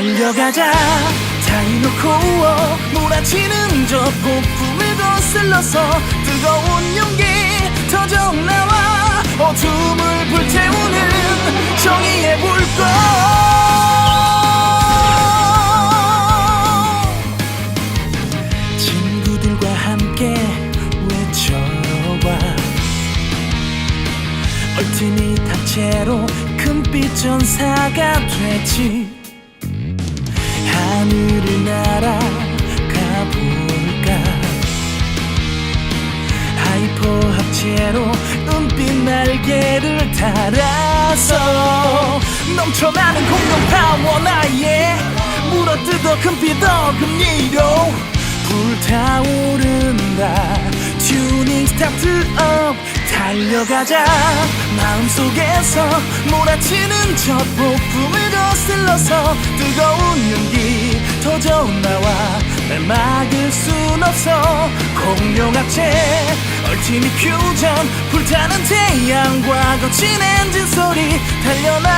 달려가자. 다이노코어 몰아치는 저 폭풍을 거슬러서 뜨거운 용기 터져 나와. 어둠을 불태우는 정의의 불꽃. 친구들과 함께 외쳐봐 얼티밋 합체로 금빛 전사가 되지 하늘을 날아가 볼까? 하이퍼 합체로 은빛 날개를 달아서 넘쳐나는 공룡 파워 나의 물어뜯어 금빛 어금니로 불타오른다. 튜닝 스타트업 달려가자. 마음속에서 몰아치는 저 폭풍을 거슬러서 뜨거운 연기. 터져 나와 날 막을 순 없어. 공룡 합체 얼티밋 퓨전. 불타는 태양과 거친 엔진 소리. 달려나가자